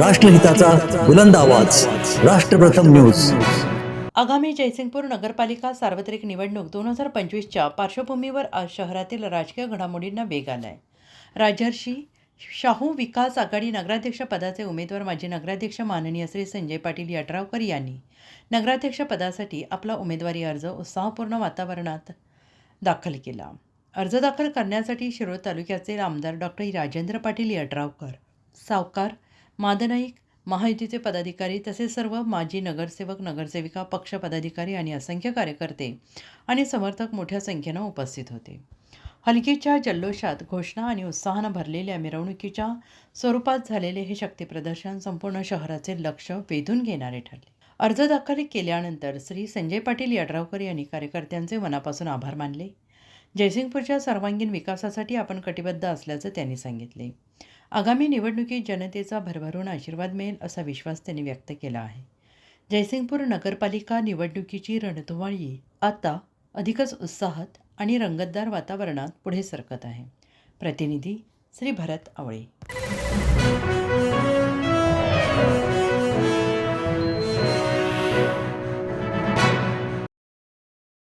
राष्ट्रहिताचा बुलंद आवाज. राष्ट्रप्रथम न्यूज. आगामी जयसिंगपूर नगरपालिका सार्वत्रिक निवडणूक दोन हजार पंचवीसच्या पार्श्वभूमीवर आज शहरातील राजकीय घडामोडींना वेग आलाय. राजर्षी शाहू विकास आघाडी नगराध्यक्ष पदाचे उमेदवार माजी नगराध्यक्ष माननीय श्री संजय पाटील यड्रावकर यांनी नगराध्यक्ष पदासाठी आपला उमेदवारी अर्ज उत्साहपूर्ण वातावरणात दाखल केला. अर्ज दाखल करण्यासाठी शिरोळ तालुक्याचे आमदार डॉक्टर राजेंद्र पाटील यड्रावकर सावकार मादनाईक महायुतीचे पदाधिकारी तसेच सर्व माजी नगरसेवक नगरसेविका पक्ष पदाधिकारी आणि असंख्य कार्यकर्ते आणि समर्थक मोठ्या संख्येनं उपस्थित होते. हलकीच्या जल्लोषात घोषणा आणि उत्साहानं भरलेल्या मिरवणुकीच्या स्वरूपात झालेले हे शक्तीप्रदर्शन संपूर्ण शहराचे लक्ष वेधून घेणारे ठरले. अर्ज दाखल केल्यानंतर श्री संजय पाटील यड्रावकर यांनी कार्यकर्त्यांचे मनापासून आभार मानले. जयसिंगपूरच्या सर्वांगीण विकासासाठी आपण कटिबद्ध असल्याचं त्यांनी सांगितले. आगामी निवडणुकीत जनतेचा भरभरून आशीर्वाद मिळेल असा विश्वास त्यांनी व्यक्त केला आहे. जयसिंगपूर नगरपालिका निवडणुकीची रणधुमाळी आता अधिकच उत्साहात आणि रंगतदार वातावरणात पुढे सरकत आहे. प्रतिनिधी श्री भरत आवळे.